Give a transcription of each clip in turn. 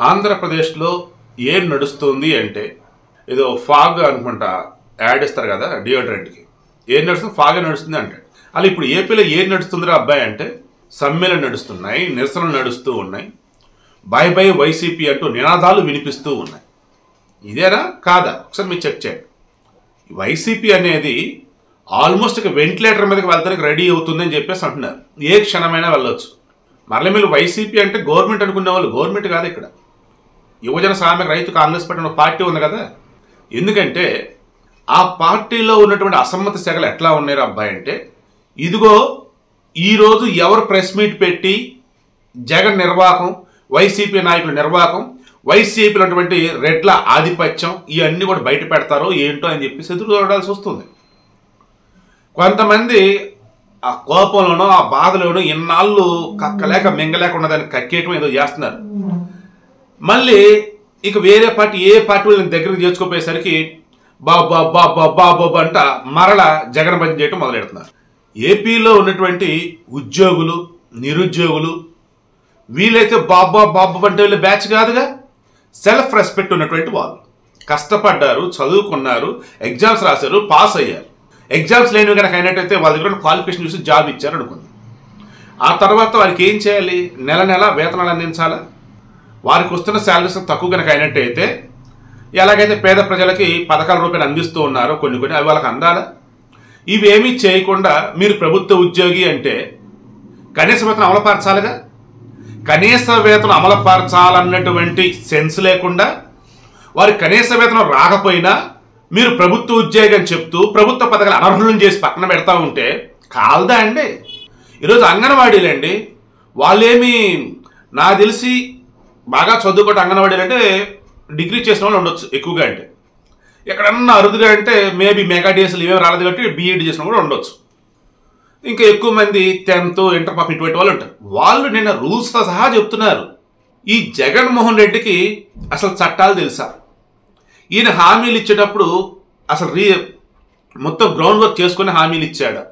ఆంధ్రప్రదేశ్లో ఏం నడుస్తుంది అంటే ఏదో ఫాగ్ అనుకుంటా యాడ్ ఇస్తారు కదా డియోడ్రెంట్కి. ఏం నడుస్తుంది? ఫాగ్ నడుస్తుంది అంటే అలా ఇప్పుడు ఏపీలో ఏం నడుస్తుందిరా అబ్బాయి అంటే సమ్మెలు నడుస్తున్నాయి నిరసనలు నడుస్తూ ఉన్నాయి బై బై వైసీపీ అంటూ నినాదాలు వినిపిస్తూ ఉన్నాయి. ఇదేనా? కాదా? ఒకసారి మీరు చెక్ చేయండి. వైసీపీ అనేది ఆల్మోస్ట్ ఇక వెంటిలేటర్ మీదకి వెళ్తానికి రెడీ అవుతుందని చెప్పేసి అంటున్నారు. ఏ క్షణమైనా వెళ్ళొచ్చు. మరల మీరు వైసీపీ అంటే గవర్నమెంట్ అనుకునే వాళ్ళు గవర్నమెంట్ కాదు ఇక్కడ. యువజన శ్రామిక రైతు కాంగ్రెస్ పార్టీ ఒక పార్టీ ఉంది కదా? ఎందుకంటే ఆ పార్టీలో ఉన్నటువంటి అసమ్మతి శాఖలు ఎట్లా ఉన్నాయి అబ్బాయి అంటే ఇదిగో ఈరోజు ఎవరు ప్రెస్ మీట్ పెట్టి జగన్ నిర్వాహకం వైసీపీ నాయకుల నిర్వాహకం వైసీపీలో ఉన్నటువంటి రెడ్ల ఆధిపత్యం ఇవన్నీ కూడా బయట పెడతారో ఏంటో అని చెప్పేసి ఎదురు చూడాల్సి వస్తుంది. కొంతమంది ఆ కోపంలోనో ఆ బాధలోనో ఇన్నాళ్ళు కక్కలేక మింగలేక ఉన్నదాన్ని కక్కేయటం ఏదో చేస్తున్నారు. మళ్ళీ ఇక వేరే పార్టీ ఏ పార్టీ వాళ్ళని దగ్గరికి చేర్చుకోపోయేసరికి బాబా బాబా బాబా అంట మరల జగన్ బంద్ చేయటం మొదలెడుతున్నారు. ఏపీలో ఉన్నటువంటి ఉద్యోగులు నిరుద్యోగులు వీలైతే బాబా బాబు అంటే వీళ్ళ బ్యాచ్ కాదుగా? సెల్ఫ్ రెస్పెక్ట్ ఉన్నటువంటి వాళ్ళు. కష్టపడ్డారు చదువుకున్నారు ఎగ్జామ్స్ రాశారు పాస్ అయ్యారు. ఎగ్జామ్స్ లేనివి కనుక అయినట్టయితే వాళ్ళ దగ్గర క్వాలిఫికేషన్ చూసి జాబ్ ఇచ్చారు అనుకుంది ఆ తర్వాత వారికి ఏం చేయాలి? నెల నెల వేతనాలు అందించాలా? వారికి వస్తున్న శాలరీస్ తక్కువ కనుక అయినట్టయితే ఎలాగైతే పేద ప్రజలకి పథకాల రూపాయలు అందిస్తూ ఉన్నారో కొన్ని కొన్ని అవి వాళ్ళకి అందాలా? ఇవేమీ చేయకుండా మీరు ప్రభుత్వ ఉద్యోగి అంటే కనీస వేతనం అమలుపరచాలిగా? కనీస వేతనం అమలుపరచాలన్నటువంటి సెన్స్ లేకుండా వారి కనీస వేతనం రాకపోయినా మీరు ప్రభుత్వ ఉద్యోగం చెప్తూ ప్రభుత్వ పథకాలు అనర్హులను చేసి పక్కన పెడతా ఉంటే కాలదా అండి? ఈరోజు అంగన్వాడీలండి వాళ్ళేమి నాకు తెలిసి బాగా చదువుకోవటం అంగన్వాడీలు అంటే డిగ్రీ చేసిన వాళ్ళు ఉండొచ్చు ఎక్కువగా అంటే. ఎక్కడన్నా అరుదుగా అంటే మేబీ మెగా డిఎస్ఎల్ ఇవేమి రాలేదు కాబట్టి బీఈడి చేసిన కూడా ఉండొచ్చు. ఇంకా ఎక్కువ మంది టెన్త్ ఇంటర్ పాప ఇటువంటి వాళ్ళు ఉంటారు. వాళ్ళు నిన్న రూల్స్తో సహా చెప్తున్నారు. ఈ జగన్మోహన్ రెడ్డికి అసలు చట్టాలు తెలుసా? ఈయన హామీలు ఇచ్చేటప్పుడు అసలు రీ మొత్తం గ్రౌండ్ వర్క్ చేసుకుని హామీలు ఇచ్చాడు.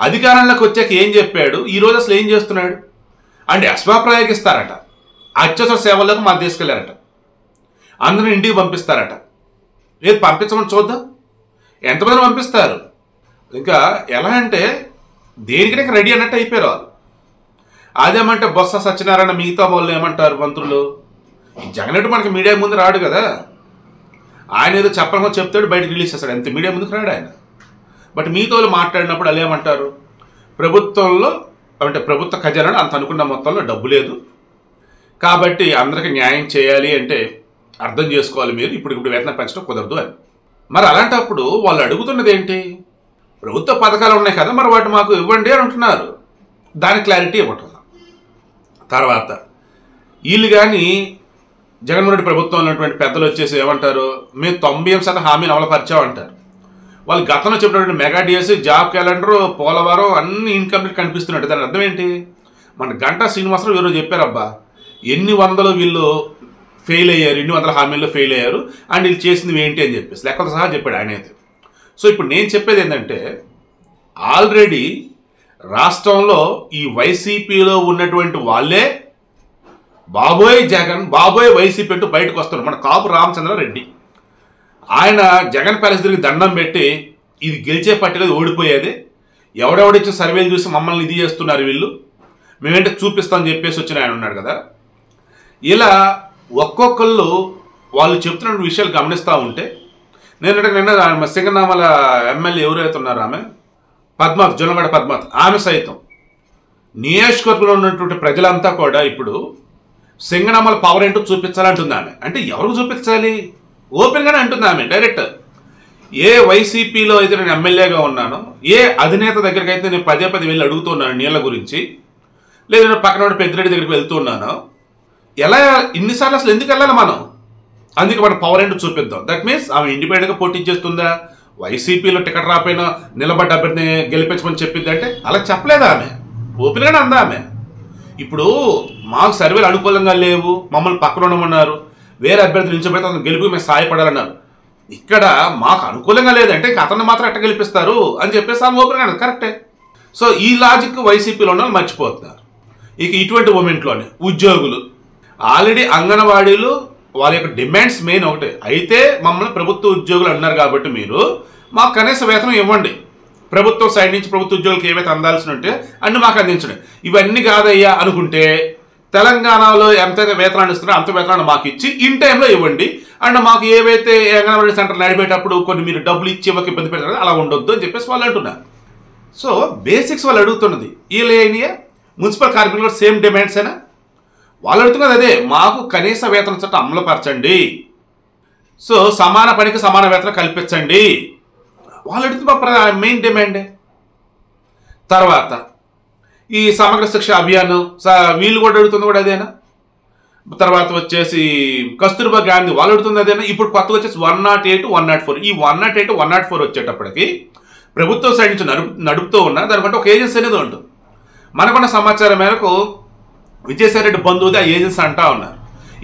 అధికారంలోకి వచ్చాక ఏం చెప్పాడు? ఈరోజు అసలు ఏం చేస్తున్నాడు? అంటే అశ్వా ప్రయోగిస్తారట అత్యవసర సేవలకు మనం తీసుకెళ్ళారట. అందరిని ఇంటికి పంపిస్తారట. ఏది పంపించమని చూద్దాం. ఎంతమంది పంపిస్తారు? ఇంకా ఎలా అంటే దేనికైనా రెడీ అన్నట్టు అయిపోయారు వాళ్ళు. అదేమంటే బొత్స సత్యనారాయణ మిగతా వాళ్ళు ఏమంటారు మంత్రులు? ఈ జగనట్టు మనకి మీడియా ముందు రాడు కదా. ఆయన ఏదో చెప్పడం చెప్తాడు బయట రిలీజ్ చేస్తాడు. అంతే మీడియా ముందుకు రాడు ఆయన. బట్ మీతో వాళ్ళు మాట్లాడినప్పుడు వాళ్ళు ఏమంటారు? ప్రభుత్వంలో అంటే ప్రభుత్వ ఖజానాలో అంత అనుకున్న మొత్తంలో డబ్బు లేదు. కాబట్టి అందరికి న్యాయం చేయాలి అంటే అర్థం చేసుకోవాలి మీరు. ఇప్పుడు ఇప్పుడు వేతనం పెంచడం కుదరదు అని. మరి అలాంటప్పుడు వాళ్ళు అడుగుతున్నది ఏంటి? ప్రభుత్వ పథకాలు ఉన్నాయి కదా మరి వాటి మాకు ఇవ్వండి అని అంటున్నారు. దానికి క్లారిటీ ఇవ్వటం తర్వాత వీళ్ళు కానీ జగన్మోహన్ రెడ్డి ప్రభుత్వం ఉన్నటువంటి పెద్దలు వచ్చేసి ఏమంటారు? మేము తొంభై ఎనిమిది శాతం హామీలు అమలుపరిచామంటారు వాళ్ళు గతంలో చెప్పినటువంటి mega DS job calendar Polavaram అన్ని ఇన్కంప్లీట్ కనిపిస్తున్నట్టు. దాని అర్థం ఏంటి? మన గంటా శ్రీనివాసరావు ఈరోజు చెప్పారబ్బా ఎన్ని వందలు వీళ్ళు ఫెయిల్ అయ్యారు ఎన్ని వందల హామీల్లో ఫెయిల్ అయ్యారు అండ్ వీళ్ళు చేసింది ఏంటి అని చెప్పేసి లెక్కతో సహా చెప్పాడు ఆయన అయితే. సో ఇప్పుడు నేను చెప్పేది ఏంటంటే ఆల్రెడీ రాష్ట్రంలో ఈ వైసీపీలో ఉన్నటువంటి వాళ్ళే బాబోయ్ జగన్ బాబోయ్ వైసీపీ అంటూ బయటకు వస్తున్నారు. మన కాపు రామచంద్రారెడ్డి ఆయన జగన్ ప్యాలెస్ తిరిగి దండం పెట్టి ఇది గెలిచే పార్టీలో ఓడిపోయేది. ఎవడెవడిచ్చిన సర్వేలు చూసి మమ్మల్ని ఇది చేస్తున్నారు వీళ్ళు. మేమేంటే చూపిస్తామని చెప్పేసి వచ్చిన ఆయన ఉన్నాడు కదా. ఇలా ఒక్కొక్కళ్ళు వాళ్ళు చెప్తున్న విషయాలు గమనిస్తూ ఉంటే నేను నిన్న ఆమె సింగనామల ఎమ్మెల్యే ఎవరైతే ఉన్నారో ఆమె పద్మావత్ జొన్నగడ పద్మావత్ ఆమె సైతం నియోజకవర్గంలో ఉన్నటువంటి ప్రజలంతా కూడా ఇప్పుడు సింగనామల పవర్ ఏంటో చూపించాలంటుంది ఆమె. అంటే ఎవరికి చూపించాలి? ఓపెన్గానే అంటుంది ఆమె డైరెక్ట్ ఏ వైసీపీలో అయితే నేను ఎమ్మెల్యేగా ఉన్నానో ఏ అధినేత దగ్గరికి అయితే నేను పదే పదే వెళ్ళి అడుగుతున్నాను నీళ్ళ గురించి లేదు నేను పక్కన పెద్దిరెడ్డి దగ్గరికి వెళ్తున్నాను ఎలా ఇన్నిసార్లు అసలు ఎందుకు వెళ్ళాలి మనం? అందుకే మన పవర్ ఎండ్ చూపిద్దాం. దట్ మీన్స్ ఆమె ఇండిపెండెంట్గా పోటీ చేస్తుందా? వైసీపీలో టికెట్ రాపోయినా నిలబడ్డ అభ్యర్థిని గెలిపించమని చెప్పింది అంటే అలా చెప్పలేదు ఆమె? ఓపెన్గానే అందా ఆమె? ఇప్పుడు మాకు సర్వేలు అనుకూలంగా లేవు మమ్మల్ని పక్కన ఉండమన్నారు వేరే అభ్యర్థులు నిలిచిపోతే అతను గెలుపు మేము సహాయపడాలన్నారు. ఇక్కడ మాకు అనుకూలంగా లేదంటే ఇంకా అతన్ని మాత్రం ఎట్ట గెలిపిస్తారు అని చెప్పేసి ఆమె ఓపెన్గా కరెక్టే సో ఈ లాజిక్ వైసీపీలో ఉన్న మర్చిపోతున్నారు. ఇక ఇటువంటి మూమెంట్లోనే ఉద్యోగులు ఆల్రెడీ అంగన్వాడీలు వాళ్ళ యొక్క డిమాండ్స్ మెయిన్ ఒకటే. అయితే మమ్మల్ని ప్రభుత్వ ఉద్యోగులు అన్నారు కాబట్టి మీరు మాకు కనీస వేతనం ఇవ్వండి. ప్రభుత్వం సైడ్ నుంచి ప్రభుత్వ ఉద్యోగులకు ఏవైతే అందాల్సి ఉంటే అన్ని మాకు అందించండి. ఇవన్నీ కాదయ్యా అనుకుంటే తెలంగాణలో ఎంతైతే వేతనాన్ని ఇస్తున్నారో అంత వేతనాన్ని మాకు ఇచ్చి ఇన్ టైంలో ఇవ్వండి. అండ్ మాకు ఏవైతే అంగన్వాడీ సెంటర్ నడిపేటప్పుడు కొన్ని మీరు డబ్బులు ఇచ్చి ఇవ్వక ఇబ్బంది పెట్టారు అలా ఉండొద్దు అని చెప్పేసి వాళ్ళు అంటున్నారు. సో బేసిక్స్ వాళ్ళు అడుగుతున్నది వీళ్ళు అయినాయా? మున్సిపల్ కార్మికులు సేమ్ డిమాండ్స్ అయినా వాళ్ళు అడుగుతున్నది అదే మాకు కనీస వేతన చట్టం అమలుపరచండి సో సమాన పనికి సమాన వేతనం కల్పించండి. వాళ్ళు అడుగుతున్న మెయిన్ డిమాండ్ తర్వాత ఈ సమగ్ర శిక్ష అభియాన్ స- వీళ్ళు కూడా అడుగుతుంది కూడా అదేనా? తర్వాత వచ్చేసి కస్తూర్బా గాంధీ వాళ్ళు అడుగుతుంది అదేనా? ఇప్పుడు కొత్తగా వచ్చేసి one nought eight one nought four. ఈ one nought eight one nought four వచ్చేటప్పటికి ప్రభుత్వం సైడ్ నుంచి నడుపు నడుపుతూ ఉన్నా దానికంటే ఒక ఏజెన్సీ అనేది ఉంటుంది. మనకున్న సమాచారం మేరకు విజయసాయిరెడ్డి బంధువుది ఆ ఏజెన్సీ అంటా ఉన్నారు.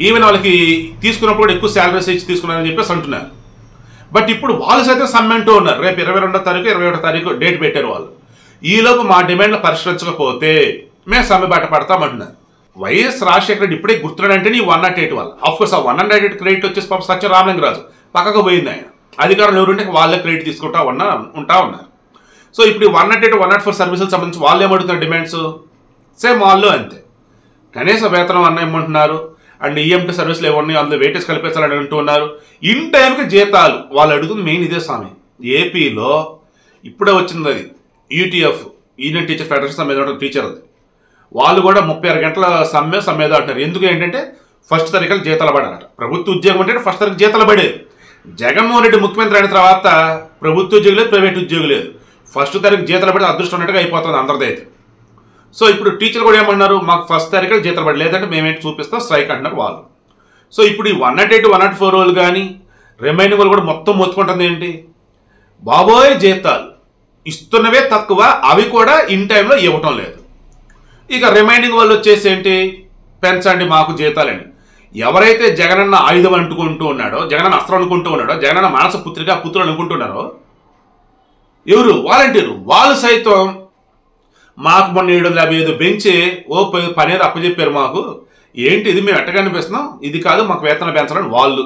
ఈవెన్ వాళ్ళకి తీసుకున్నప్పుడు కూడా ఎక్కువ శాలరీస్ ఇచ్చి తీసుకున్నారని చెప్పేసి అంటున్నారు. బట్ ఇప్పుడు వాళ్ళు సైతం సమ్మెంటూ ఉన్నారు. రేపు ఇరవై రెండో తారీఖు ఇరవై ఒకటో తారీఖు డేట్ పెట్టారు వాళ్ళు. ఈలోపు మా డిమాండ్లు పరిష్కరించకపోతే మేము సమ్మె బాట పడతామంటున్నారు వైఎస్ రాజశేఖర రెడ్డి ఇప్పుడే గుర్తున్నాడంటే నీ వన్ నాట్ ఎయిట్ వాళ్ళు. అఫ్కోర్స్ ఆ వన్ నాట్ ఎయిట్ క్రెడిట్ వచ్చేసి పాప సత్య రామలింగరాజు పక్కకు పోయింది ఆయన. అధికారులు ఎవరుంటే వాళ్ళే క్రెడిట్ తీసుకుంటా ఉన్నా ఉంటా ఉన్నారు. సో ఇప్పుడు ఈ one nought eight one nought four సర్వీసులకు సంబంధించి వాళ్ళు ఏమడుగుతున్నారు డిమాండ్స్ సేమ్ వాళ్ళు అంతే. కనీస వేతనం అన్న ఇమ్మంటున్నారు అండ్ ఈఎంటీ సర్వీసులు ఏమన్నా అందులో వెయిటేజ్ కల్పించాలని అంటున్నారు ఇన్ టైంకి జీతాలు. వాళ్ళు అడుగుతుంది మెయిన్ ఇదే స్వామి. ఏపీలో ఇప్పుడే వచ్చింది అది. యూటీఎఫ్ యూనియన్ టీచర్ ఫెడరేషన్ సమ్మె ఏదో టీచర్ అది. వాళ్ళు కూడా ముప్పై ఆరు గంటల సమ్మె సమ్మెదో అంటున్నారు. ఎందుకు ఏంటంటే ఫస్ట్ తారీఖులు జీతాలు పడారట ప్రభుత్వ ఉద్యోగం అంటే ఫస్ట్ తారీఖు జీతాలు పడేది. జగన్మోహన్ రెడ్డి ముఖ్యమంత్రి అయిన తర్వాత ప్రభుత్వ ఉద్యోగం లేదు ప్రైవేట్ ఉద్యోగం లేదు. ఫస్ట్ తారీఖు జీతాలు పడితే అదృష్టం ఉన్నట్టుగా అయిపోతుంది అందరిదైతే. సో ఇప్పుడు టీచర్ కూడా ఏమన్నారు మాకు ఫస్ట్ తారీఖు జీతాలు పడి లేదంటే మేమేంటి చూపిస్తాం స్ట్రైక్ అంటున్నారు వాళ్ళు. సో ఇప్పుడు ఈ one nought eight one nought four వాళ్ళు కానీ రిమైనింగ్ వాళ్ళు కూడా మొత్తం మొత్తుకుంటుంది ఏంటి? బాబోయ్ జీతాలు ఇస్తున్నవే తక్కువ అవి కూడా ఇన్ టైంలో ఇవ్వటం లేదు. ఇక రిమైనింగ్ వాళ్ళు వచ్చేసి ఏంటి? పెంచండి మాకు జీతాలని. ఎవరైతే జగనన్న ఆయుధం అంటుకుంటూ ఉన్నాడో జగనన్న అస్త్రం అనుకుంటూ ఉన్నాడో జగనన్న మానస పుత్రిక పుత్రులు అనుకుంటున్నారో ఎవరు? వాలంటీరు. వాళ్ళు సైతం మాకు మొన్న ఏడు వందల యాభై ఐదు పెంచి ఓ పని ఏదో అప్పచెప్పారు మాకు. ఏంటి ఇది మేము ఎట్ట కనిపిస్తున్నాం ఇది కాదు మాకు వేతన పెంచాలని వాళ్ళు.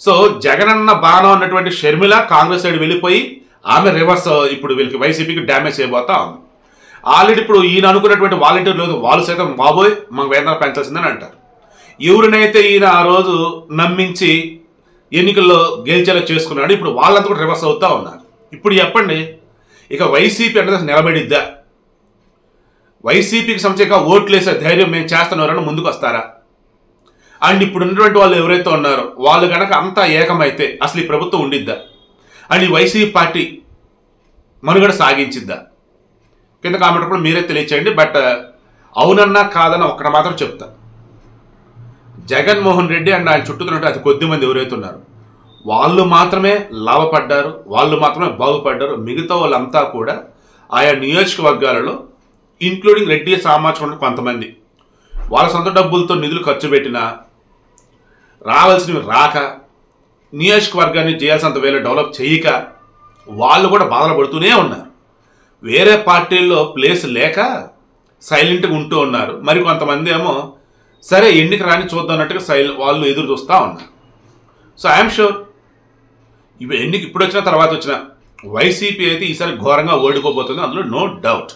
సో జగనన్న బాణం అన్నటువంటి షర్మిల కాంగ్రెస్ సైడ్ వెళ్ళిపోయి ఆమె రివర్స్ ఇప్పుడు వీళ్ళకి వైసీపీకి డ్యామేజ్ అయిపోతా ఉంది. ఆల్రెడీ ఇప్పుడు ఈయన అనుకున్నటువంటి వాలంటీర్లు లేదు వాళ్ళు సైతం బాబోయ్ మాకు వేతనం పెంచాల్సిందని అంటారు. ఎవరినైతే ఈయన ఆ రోజు నమ్మించి ఎన్నికల్లో గెలిచేలా చేసుకున్నాడు ఇప్పుడు వాళ్ళంతా కూడా రివర్స్ అవుతా ఉన్నారు. ఇప్పుడు చెప్పండి ఇక వైసీపీ అంటే నిలబడిద్దా? వైసీపీకి సంబంధించిన ఓట్లు వేసే ధైర్యం మేము చేస్తున్నారని ముందుకు వస్తారా అండ్ ఇప్పుడు ఉన్నటువంటి వాళ్ళు ఎవరైతే ఉన్నారో వాళ్ళు కనుక అంతా ఏకమైతే అసలు ఈ ప్రభుత్వం ఉండిద్దా? అండ్ ఈ వైసీపీ పార్టీ మనుగడ సాగించిద్దా? కింద కామెంట్ కూడా మీరే తెలియచేయండి బట్ uh, అవునన్నా కాదన్న ఒక్కడ మాత్రం చెప్తా. జగన్మోహన్ రెడ్డి అండ్ ఆయన చుట్టూ అది అతి కొద్ది మంది ఎవరైతే ఉన్నారు వాళ్ళు మాత్రమే లాభపడ్డారు వాళ్ళు మాత్రమే బాగుపడ్డారు మిగతా వాళ్ళంతా కూడా ఆయా నియోజకవర్గాలలో ఇంక్లూడింగ్ రెడ్డి సామాజిక కొంతమంది. వాళ్ళ సొంత డబ్బులతో నిధులు ఖర్చు పెట్టినా రావాల్సినవి రాక నియోజకవర్గాన్ని చేయాల్సినంత వేళ డెవలప్ చేయక వాళ్ళు కూడా బాధలు పడుతూనే ఉన్నారు. వేరే పార్టీల్లో ప్లేస్ లేక సైలెంట్గా ఉంటూ ఉన్నారు. మరి కొంతమంది ఏమో సరే ఎన్నిక రాని చూద్దామన్నట్టుగా సైల్ వాళ్ళు ఎదురు చూస్తూ ఉన్నారు. So I'm sure. ఇవి ఎన్నిక ఇప్పుడు వచ్చిన తర్వాత వచ్చిన వైసీపీ అయితే ఈసారి ఘోరంగా ఓడిపోబోతుంది. అందులో నో డౌట్.